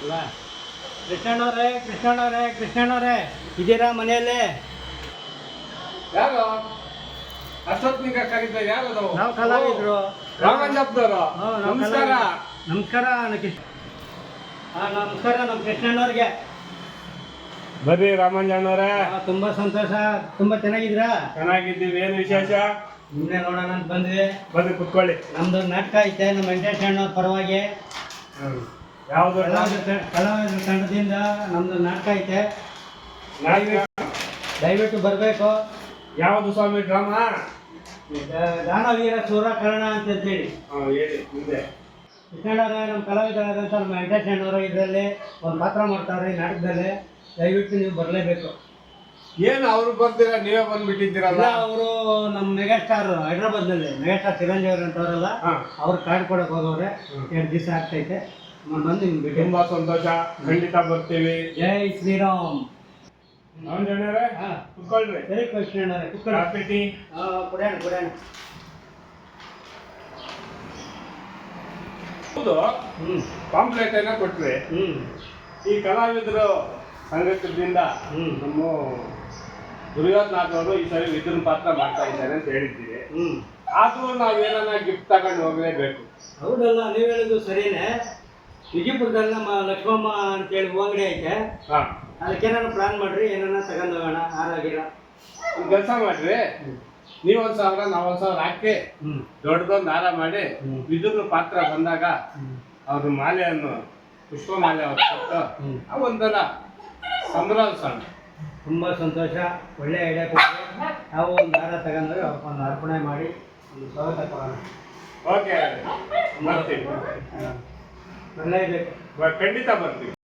ಅಲ್ವಾ ಕೃಷ್ಣಣ್ಣವ್ರೆ ಕೃಷ್ಣಣ್ಣವ್ರೆ ಕೃಷ್ಣಣ್ಣವ್ರೇ ಇದ್ದೀರಾ ಮನೆಯಲ್ಲೇ? ಯಾರು? ಅಷ್ಟೊತ್ತಿಗೆ ಕರೀತಾ ಯಾರು ಅದು? ನಾವು ಕಲಾವಿದ್ರು. ರಾಮಂಜಪ್ಪದವರು ಹಾ, ನಾವು ನಮಸ್ಕಾರ. ಕಲಾವಿದ್ರು. ನಮಸ್ಕಾರ ಅನ್ನಕ್ಕೆ ಹಾಂ ನಮಸ್ಕಾರ ನಮ್ಮ ಕೃಷ್ಣಣ್ಣವ್ರಿಗೆ. ಬರ್ರಿ ರಾಮಂಜಣ್ಣವ್ರೆ ಆ, ತುಂಬಾ ಸಂತೋಷ. ತುಂಬಾ ಚೆನ್ನಾಗಿದ್ದೀರಾ? ಚೆನ್ನಾಗಿದ್ದೀವಿ. ಏನು ವಿಶೇಷ? ನಿನ್ನೆ ನೋಡೋಣ ಅಂತ ಬಂದ್ವಿ. ಬರ್ರಿ ಕುತ್ಕೊಳ್ಳಿ. ನಮ್ದು ನಾಟಕ ಐತೆ. ನಮ್ಮ ವೆಂಕಟೇಶ್ ಅಣ್ಣವ್ರ ಪರವಾಗಿ. ಯಾವುದು ಕಲಾವಿದ್ರ ತಂಡದಿಂದ ನಮ್ದು ನಾಟಕ? ಐತೆ ದಯವಿಟ್ಟು ಬರಬೇಕು. ಯಾವುದು ಸ್ವಾಮಿ ಡ್ರಾಮಾ? ದಾನವೀರ ಸೂರಕರ್ಣ ಅಂತ ಹೇಳಿ ಹೇಳಿ ಮುಂದೆ. ಕೃಷ್ಣಣ್ಣವ್ರ ನಮ್ಮ ಕಲಾವಿದರಾದಂಥ ನಮ್ಮ ಎಂಟರ್ಟೈನ್ ಅವರು ಇದರಲ್ಲಿ ಒಂದು ಪಾತ್ರ ಮಾಡ್ತಾರೆ ನಾಟಕದಲ್ಲಿ. ದಯವಿಟ್ಟು ನೀವು ಬರಲೇಬೇಕು. ಏನು ಅವ್ರು ಬರ್ತೀರ? ನೀವೇ ಬಂದ್ಬಿಟ್ಟಿದ್ದೀರಲ್ಲ? ಅವರು ನಮ್ಮ ಮೆಗಾಸ್ಟಾರ್ ಹೈದ್ರಾಬಾದ್ನಲ್ಲಿ ಮೆಗಾಸ್ಟಾರ್ ಚಿರಂಜೀವಿ ಹಾ. ಅವ್ರು ಕಾರ್ಡ್ ಕೊಡಕ್ಕೆ ಹೋಗೋರೆ. ಎರಡು ದಿವಸ ಆಗ್ತೈತೆ. ತುಂಬಾ ಸಂತೋಷ. ಖಂಡಿತ ಬರ್ತೀವಿ. ಜೈ ಶ್ರೀರಾಮ್. ಹಾ. ಕುತ್ಕೊಳ್ರಿ. ಸರಿ ಕೃಷ್ಣಣ್ಣವ್ರೆ ಕುತ್ಕೊಳ್ಳಿ. Coffee tea. ಹಾಂ ಕೊಡೋಣ ಕೊಡೋಣ ಹೌದು. ಪಾಂಪ್ಲೆಟ್ ಏನೋ ಕೊಟ್ರಿ. ಈ ಕಲಾವಿದರು ಸಂಘದಿಂದ ಹ್ಞೂ ನಮ್ಮ ದುರ್ಯೋಧನಾಥ್ ಅವರು ಈ ಸರಿ ವಿದ್ಯುನ್ ಪಾತ್ರ ಮಾಡ್ತಾ ಇದ್ದಾರೆ ಅಂತ ಹೇಳಿದ್ದೀವಿ ಆದ್ರೂ ನಾವೇನ ಗಿಫ್ಟ್ ತಗೊಂಡು ಹೋಗಲೇಬೇಕು. ಹೌದಲ್ಲ ನೀವು ಹೇಳಿದ್ರು ಸರಿನೇ. ವಿಜಯಪುರದಲ್ಲಿ ನಮ್ಮ ಲಕ್ಷ್ಮಮ್ಮ ಅಂತೇಳಿ ಅಂಗಡಿ ಐತೆ. ಹಾ. ಅದಕ್ಕೆ ಏನಾರು ಪ್ಲಾನ್ ಮಾಡ್ರಿ ಏನಾರ ತಗೊಂಡೋಗೋಣ ಆರಾಗಿರ ಕೆಲಸ ಮಾಡ್ರಿ. ನೀವ್ ಒಂದ್ ಸಾವಿರ ನಾವ್ ಒಂದ್ ಸಾವಿರ ಹಾಕಿ ದೊಡ್ಡದೊಂದು ಹಾರ ಮಾಡಿ ವಿದ್ಯುತ್ ಪಾತ್ರ ಬಂದಾಗ ಅವ್ರ ಮಾಲೆಯನ್ನು ಪುಷ್ಪ ಮಾಲೆ ಅವ್ರು ಕೊಟ್ಟು ಒಂದಲ್ಲ ಸಂಭ್ರಮ ಸಣ್ಣ. ತುಂಬಾ ಸಂತೋಷ ಒಳ್ಳೆ ಐಡಿಯಾ ಕೊಟ್ಟು ನಾವು ಒಂದು ಹಾರ ತಗೊಂಡ್ರೆ ಅವ್ರಿಗೊಂದು ಅರ್ಪಣೆ ಮಾಡಿ ಒಂದು ಸ್ವಾಗತ ಕೊಡೋಣ. ಓಕೆ ಮಾಡ್ತೀವಿ ಖಂಡಿತ ಬರ್ತೀವಿ